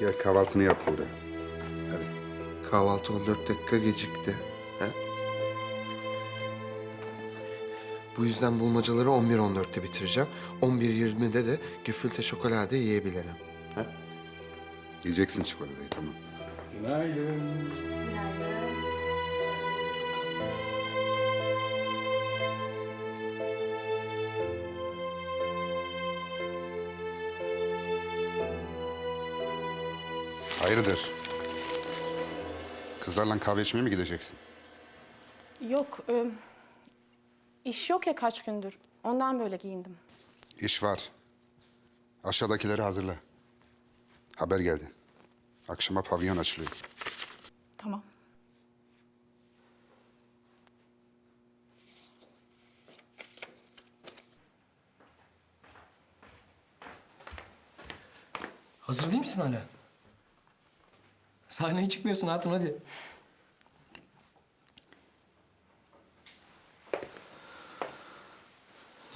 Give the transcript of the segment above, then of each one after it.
Gel kahvaltını yap burada. Hadi. Kahvaltı 14 dakika gecikti. He? Bu yüzden bulmacaları 11-14'te bitireceğim. 11-20'de de güfülte şokolade yiyebilirim. He? Yiyeceksin çikolatayı tamam. Günaydın. Hayırdır? Kızlarla kahve içmeye mi gideceksin? Yok, e, iş yok ya kaç gündür. Ondan böyle giyindim. İş var. Aşağıdakileri hazırla. Haber geldi. Akşama pavyon açılıyor. Tamam. Hazır değil misin hala? Sahneye çıkmıyorsun hatun hadi.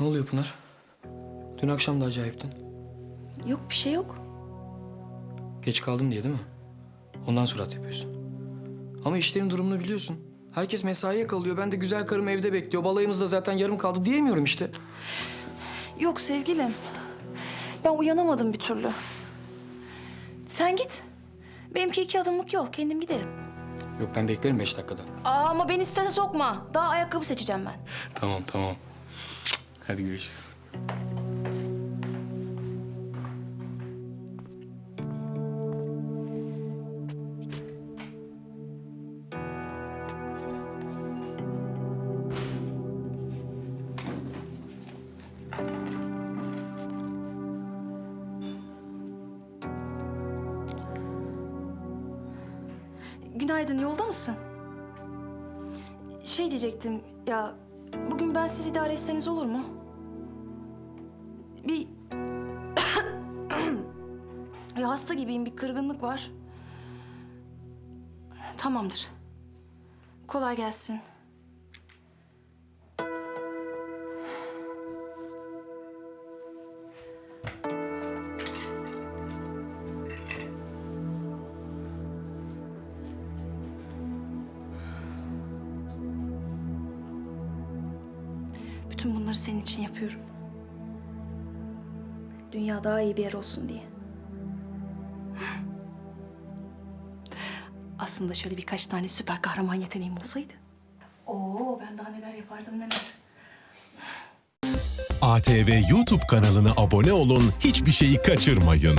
Ne oluyor Pınar? Dün akşam da acayiptin. Yok bir şey yok. Geç kaldım diye değil mi? Ondan surat yapıyorsun. Ama işlerin durumunu biliyorsun. Herkes mesaiye kalıyor. Ben de güzel karım evde bekliyor. Balayımız da zaten yarım kaldı diyemiyorum işte. Yok sevgilim. Ben uyanamadım bir türlü. Sen git. Benimki iki adımlık yol. Kendim giderim. Yok ben beklerim beş dakikada. Aa, ama beni strese sokma. Daha ayakkabı seçeceğim ben. Tamam tamam. Hadi görüşürüz. Günaydın. Yolda mısın? Şey diyecektim ya. Bugün ben siz idare etseniz olur mu? Bir... ya hasta gibiyim. Bir kırgınlık var. Tamamdır. Kolay gelsin. Bütün bunları senin için yapıyorum. Dünya daha iyi bir yer olsun diye. Aslında şöyle birkaç tane süper kahraman yeteneğim olsaydı. Oo ben daha neler yapardım neler. ATV YouTube kanalına abone olun, hiçbir şeyi kaçırmayın.